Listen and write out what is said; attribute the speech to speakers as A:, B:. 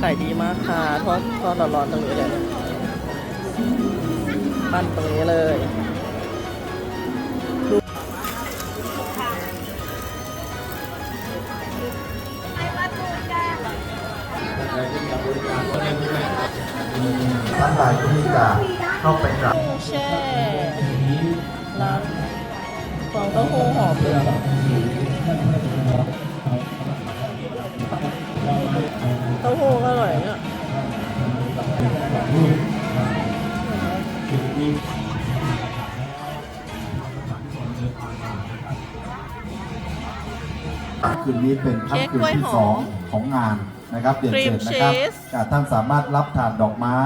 A: ขายดีมากค่ะทอดทอดร้อนๆตรงนี้เลยปั้นตรงนี้เลย
B: ท่านใดที่จะเข้าไปกราบ
A: กุ้งแช่ร้านฟองเต้าหู้ห่อเปลือก
B: คืนนี้เป็นค่ำคืนที่สองของงานนะครับเรียนเชิญนะครับ
A: ครีมชีส
B: อ่าท่านสามารถรับถาดดอกไม้